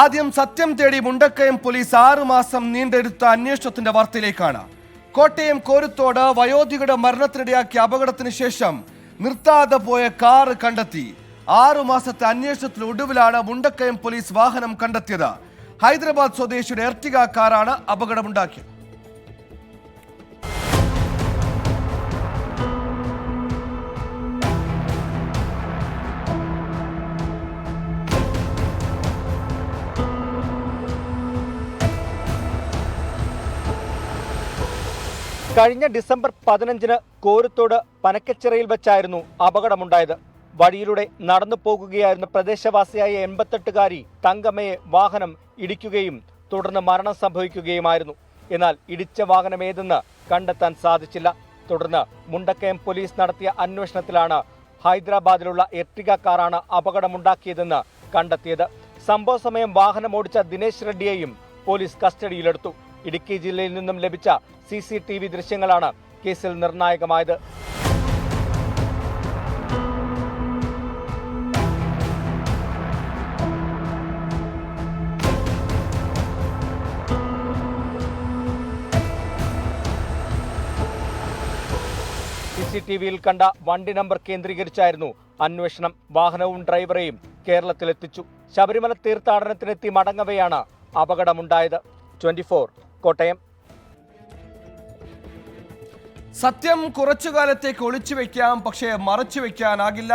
ആദ്യം സത്യം തേടി മുണ്ടക്കയം പോലീസ് ആറുമാസം നീണ്ടെടുത്ത അന്വേഷണത്തിന്റെ വാർത്തയിലേക്കാണ്. കോട്ടയം കോരുത്തോട് വയോധികയുടെ മരണത്തിനിടയാക്കിയ അപകടത്തിന് ശേഷം നിർത്താതെ പോയ കാറ് കണ്ടെത്തി. ആറുമാസത്തെ അന്വേഷണത്തിന് ഒടുവിലാണ് മുണ്ടക്കയം പോലീസ് വാഹനം കണ്ടെത്തിയത്. ഹൈദരാബാദ് സ്വദേശിയുടെ എർട്ടിക കാറാണ് അപകടമുണ്ടാക്കിയത്. കഴിഞ്ഞ ഡിസംബർ പതിനഞ്ചിന് കോരത്തോട് പനക്കച്ചിറയിൽ വെച്ചായിരുന്നു അപകടമുണ്ടായത്. വഴിയിലൂടെ നടന്നു പോകുകയായിരുന്ന പ്രദേശവാസിയായ എൺപത്തെട്ടുകാരി തങ്കമ്മയെ വാഹനം ഇടിക്കുകയും തുടർന്ന് മരണം സംഭവിക്കുകയുമായിരുന്നു. എന്നാൽ ഇടിച്ച വാഹനം ഏതെന്ന് കണ്ടെത്താൻ സാധിച്ചില്ല. തുടർന്ന് മുണ്ടക്കയം പോലീസ് നടത്തിയ അന്വേഷണത്തിലാണ് ഹൈദരാബാദിലുള്ള എർട്ടിക കാറാണ് അപകടമുണ്ടാക്കിയതെന്ന് കണ്ടെത്തിയത്. സംഭവ സമയം വാഹനം ഓടിച്ച ദിനേശ് റെഡ്ഡിയെയും പോലീസ് കസ്റ്റഡിയിലെടുത്തു. ഇടുക്കി ജില്ലയിൽ നിന്നും ലഭിച്ച സി സി ടി വി ദൃശ്യങ്ങളാണ് കേസിൽ നിർണായകമായത്. സി ടി വിയിൽ കണ്ട വണ്ടി നമ്പർ കേന്ദ്രീകരിച്ചായിരുന്നു അന്വേഷണം. വാഹനവും ഡ്രൈവറെയും കേരളത്തിലെത്തിച്ചു. ശബരിമല തീർത്ഥാടനത്തിനെത്തി മടങ്ങവെയാണ് അപകടമുണ്ടായത്. ട്വന്റി കോട്ടയം. സത്യം കുറച്ചു കാലത്തേക്ക് ഒളിച്ചു വെക്കാം പക്ഷേ മറച്ചു വെക്കാനാകില്ല.